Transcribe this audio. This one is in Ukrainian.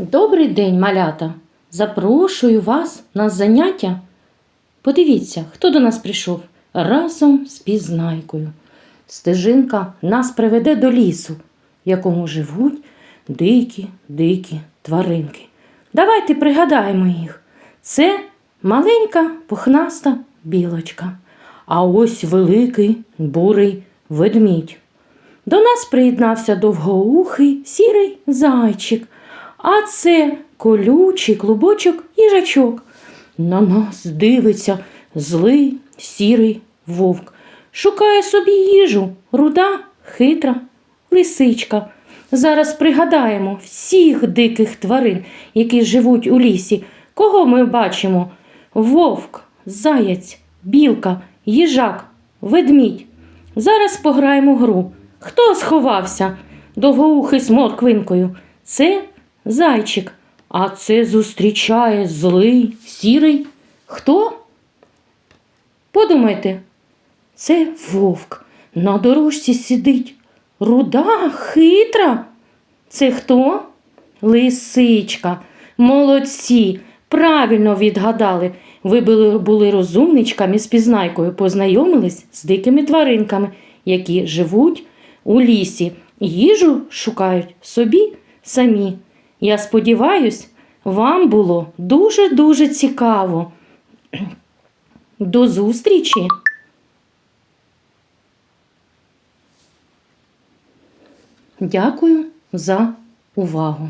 Добрий день, малята! Запрошую вас на заняття. Подивіться, хто до нас прийшов разом з пізнайкою. Стежинка нас приведе до лісу, в якому живуть дикі, дикі тваринки. Давайте пригадаємо їх. Це маленька пухнаста білочка, а ось великий бурий ведмідь. До нас приєднався довгоухий сірий зайчик, а це колючий клубочок їжачок. На нас дивиться злий сірий вовк. Шукає собі їжу, руда, хитра лисичка. Зараз пригадаємо всіх диких тварин, які живуть у лісі. Кого ми бачимо? Вовк, заяць, білка, їжак, ведмідь. Зараз пограємо гру. Хто сховався? Довгоухий з морквинкою. Це зайчик, а це зустрічає злий, сірий. Хто? Подумайте, це вовк. На дорожці сидить. Руда, хитра. Це хто? Лисичка. Молодці. Правильно відгадали. Ви були, розумничками з пізнайкою, познайомились з дикими тваринками, які живуть у лісі. Їжу шукають собі самі. Я сподіваюсь, вам було дуже-дуже цікаво. До зустрічі! Дякую за увагу!